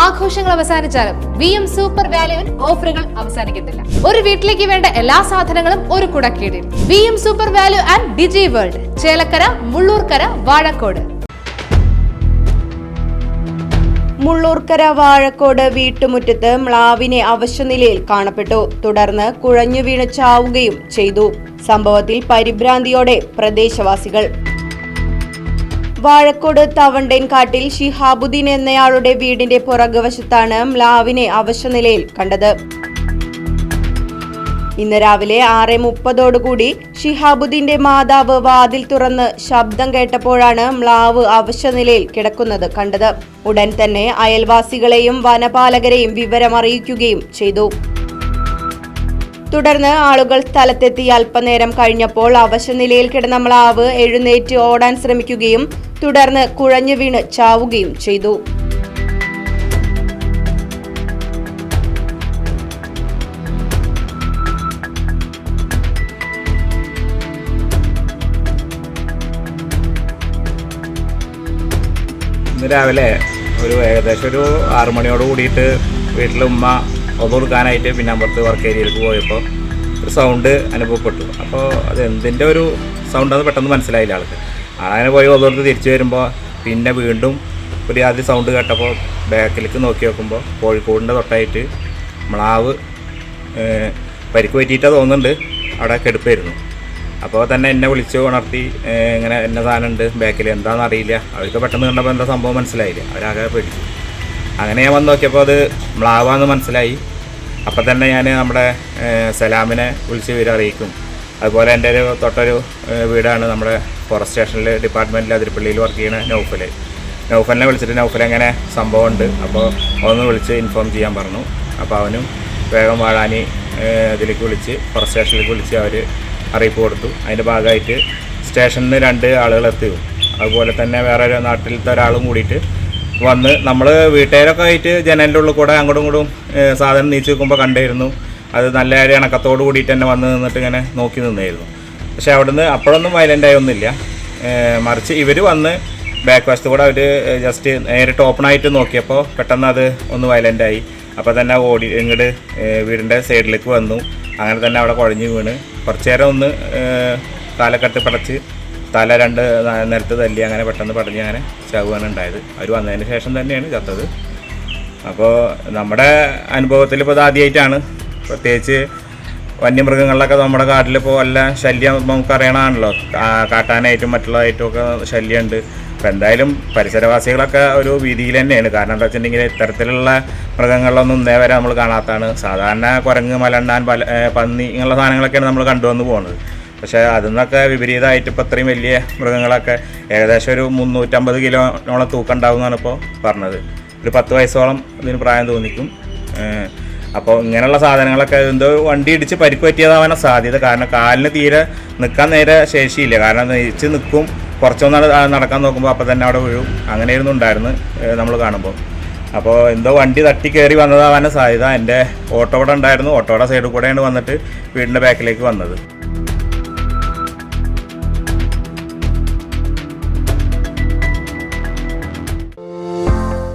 ആഘോഷങ്ങൾ അവസാനിച്ചാലും V M super വാല്യുവിൽ ഓഫറുകൾ അവസാനിക്കുന്നില്ല ഒരു വീട്ടിലേക്ക് വേണ്ട എല്ലാ സാധനങ്ങളും ഒരു കുടക്കീടിൽ. V M super value and digi world Chelakkara Mullurkara Vazhakkode. Mullurkara Vazhakkode വീട്ടുമുറ്റത്ത് മ്ലാവിനെ അവശനിലയിൽ കാണപ്പെട്ടു. തുടർന്ന് കുഴഞ്ഞു വീണ് ചാവുകയും ചെയ്തു. സംഭവത്തിൽ പരിഭ്രാന്തിയോടെ പ്രദേശവാസികൾ വാഴക്കോട് തവണ്ടൻകാട്ടിൽ ഷിഹാബുദ്ദീൻ എന്നയാളുടെ വീടിന്റെ പുറകുവശത്താണ് മ്ലാവിനെ അവശനിലയിൽ കണ്ടത്. ഇന്ന് രാവിലെ ആറ് മുപ്പതോടുകൂടി ഷിഹാബുദ്ദീന്റെ മാതാവ് വാതിൽ തുറന്ന് ശബ്ദം കേട്ടപ്പോഴാണ് മ്ലാവ് അവശനിലയിൽ കിടക്കുന്നത് കണ്ടത്. ഉടൻ തന്നെ അയൽവാസികളെയും വനപാലകരെയും വിവരമറിയിക്കുകയും ചെയ്തു. തുടർന്ന് ആളുകൾ സ്ഥലത്തെത്തി അല്പനേരം കഴിഞ്ഞപ്പോൾ അവശനിലയിൽ കിടന്ന മ്ലാവ് എഴുന്നേറ്റ് ഓടാൻ ശ്രമിക്കുകയും തുടർന്ന് കുഴഞ്ഞു വീണ് ചാവുകയും ചെയ്തു. രാവിലെ ഒരു ഏകദേശം ഒരു ആറുമണിയോട് കൂടിയിട്ട് വീട്ടിൽ ഉമ്മ ഒന്നു കൊടുക്കാനായിട്ട് പിന്നെ അമ്പലത്ത് വർക്ക് ഏരിയയിലേക്ക് പോയപ്പോൾ ഒരു സൗണ്ട് അനുഭവപ്പെട്ടു. അപ്പോൾ അത് എന്തിന്റെ ഒരു സൗണ്ട് അത് പെട്ടെന്ന് മനസ്സിലായില്ല ആൾക്ക്. അങ്ങനെ പോയി ഒന്നുകൊടുത്ത് തിരിച്ചു വരുമ്പോൾ പിന്നെ വീണ്ടും ഒരു ആദ്യം സൗണ്ട് കേട്ടപ്പോൾ ബാക്കിലേക്ക് നോക്കി നോക്കുമ്പോൾ കോഴിക്കോടിന്റെ തൊട്ടായിട്ട് മ്ലാവ് പരിക്ക് പറ്റിയിട്ടാണ് തോന്നുന്നുണ്ട്. അവിടെ കെടുപ്പായിരുന്നു. അപ്പോൾ തന്നെ എന്നെ വിളിച്ചു ഉണർത്തി ഇങ്ങനെ എന്നെ സാധനം ഉണ്ട് ബാക്കിൽ എന്താണെന്ന് അറിയില്ല. അവർക്ക് പെട്ടെന്ന് കണ്ടപ്പോൾ എന്താ സംഭവം മനസ്സിലായില്ല. അവരാകെ പേടിച്ചു. അങ്ങനെ ഞാൻ വന്ന് നോക്കിയപ്പോൾ അത് മ്ലാവാന്ന് മനസ്സിലായി. അപ്പം തന്നെ ഞാൻ നമ്മുടെ സലാമിനെ വിളിച്ച് വിവരം അറിയിക്കും. അതുപോലെ എന്റെ ഒരു തൊട്ടൊരു വീടാണ് നമ്മുടെ ഫോറസ്റ്റ് സ്റ്റേഷനിൽ ഡിപ്പാർട്ട്മെന്റിൽ അതിരപ്പള്ളിയിൽ വർക്ക് ചെയ്യുന്ന നൗഫൽ നൗഫലിനെ വിളിച്ചിട്ട് നൗഫൽ അങ്ങനെ സംഭവമുണ്ട്? അപ്പോൾ ഒന്ന് വിളിച്ച് ഇൻഫോം ചെയ്യാൻ പറഞ്ഞു. അപ്പോൾ അവനും വേഗം വാഴാനി ഇതിലേക്ക് വിളിച്ച് ഫോറസ്റ്റ് സ്റ്റേഷനിലേക്ക് വിളിച്ച് അവർ അറിയിപ്പ് കൊടുത്തു. അതിന്റെ ഭാഗമായിട്ട് സ്റ്റേഷനിൽ നിന്ന് രണ്ട് ആളുകൾ എത്തി അതുപോലെ തന്നെ വേറെ ഒരു നാട്ടിലത്തെ ഒരാളും കൂടിയിട്ട് വന്ന് നമ്മൾ വീട്ടുകാരൊക്കെ ആയിട്ട് ജനലിന്റെ ഉള്ളിൽ കൂടെ അങ്ങോട്ടും ഇങ്ങോട്ടും സാധനം നീച്ച് വെക്കുമ്പോൾ കണ്ടായിരുന്നു. അത് നല്ല ഒരു ഇണക്കത്തോട് കൂടിയിട്ട് തന്നെ വന്ന് നിന്നിട്ട് ഇങ്ങനെ നോക്കി നിന്നായിരുന്നു. പക്ഷേ അവിടുന്ന് അപ്പോഴൊന്നും വയലന്റ് ആയൊന്നുമില്ല. ഏഹ് മറിച്ച് ഇവർ വന്ന് ബാക്ക് വശത്ത് കൂടെ അവർ ജസ്റ്റ് നേരിട്ട് ഓപ്പൺ ആയിട്ട് നോക്കിയപ്പോൾ പെട്ടെന്ന് അത് ഒന്ന് വയലന്റ് ആയി. അപ്പോൾ തന്നെ ഓടി ഇങ്ങോട്ട് വീടിന്റെ സൈഡിലേക്ക് വന്നു. അങ്ങനെ തന്നെ അവിടെ കുഴഞ്ഞു വീണ്. കുറച്ചു നേരം ഒന്ന് കാലക്കെട്ട് പടച്ച് തല രണ്ട് നിലത്ത് തല്ലി അങ്ങനെ പെട്ടെന്ന് പടഞ്ഞ് അങ്ങനെ ചാവുകയാണ് ഉണ്ടായത്. അവർ വന്നതിന് ശേഷം തന്നെയാണ് ചത്തത്. അപ്പോൾ നമ്മുടെ അനുഭവത്തിൽ ഇപ്പോൾ ഇത് ആദ്യമായിട്ടാണ് പ്രത്യേകിച്ച് വന്യമൃഗങ്ങളിലൊക്കെ നമ്മുടെ കാട്ടിൽ ഇപ്പോൾ വല്ല ശല്യം നമുക്ക് അറിയണമാണല്ലോ കാട്ടാനായിട്ടും മറ്റുള്ളതായിട്ടും ഒക്കെ ശല്യമുണ്ട്. അപ്പോൾ എന്തായാലും പരിസരവാസികളൊക്കെ ഒരു വീതിയിൽ തന്നെയാണ്. കാരണം എന്താ വെച്ചിട്ടുണ്ടെങ്കിൽ ഇത്തരത്തിലുള്ള മൃഗങ്ങളിലൊന്നും ഇന്നേ വരെ നമ്മൾ കാണാത്തതാണ്. സാധാരണ കുരങ്ങ് മലണ്ണാൻ പല പന്നി ഇങ്ങനെയുള്ള സാധനങ്ങളൊക്കെയാണ് നമ്മൾ കണ്ടുവന്ന് പോകുന്നത്. പക്ഷേ നിന്നൊക്കെ വിപരീതമായിട്ട് ഇപ്പോൾ ഇത്രയും വലിയ മൃഗങ്ങളൊക്കെ ഏകദേശം ഒരു മുന്നൂറ്റമ്പത് കിലോനോളം തൂക്കം ഉണ്ടാവുമെന്നാണ് ഇപ്പോൾ പറഞ്ഞത്. ഒരു പത്ത് വയസ്സോളം ഇതിന് പ്രായം തോന്നിക്കും. അപ്പോൾ ഇങ്ങനെയുള്ള സാധനങ്ങളൊക്കെ എന്തോ വണ്ടി ഇടിച്ച് പരിക്ക് പറ്റിയതാവാനാണ് സാധ്യത. കാരണം കാലിന് തീരെ നിൽക്കാൻ നേരെ ശേഷിയില്ല. കാരണം നെയ്ച്ച് നിൽക്കും. കുറച്ചൊന്ന് നട- നടക്കാൻ നോക്കുമ്പോൾ അപ്പോൾ തന്നെ അവിടെ വീഴും. അങ്ങനെയായിരുന്നു ഉണ്ടായിരുന്നു നമ്മൾ കാണുമ്പോൾ. അപ്പോൾ എന്തോ വണ്ടി തട്ടി കയറി വന്നതാവാനാണ് സാധ്യത. എന്റെ ഓട്ടോ ഇവിടെ ഉണ്ടായിരുന്നു. ഓട്ടോയുടെ സൈഡിൽ കൂടെയാണ് വന്നിട്ട് വീടിന്റെ ബാക്കിലേക്ക് വന്നത്.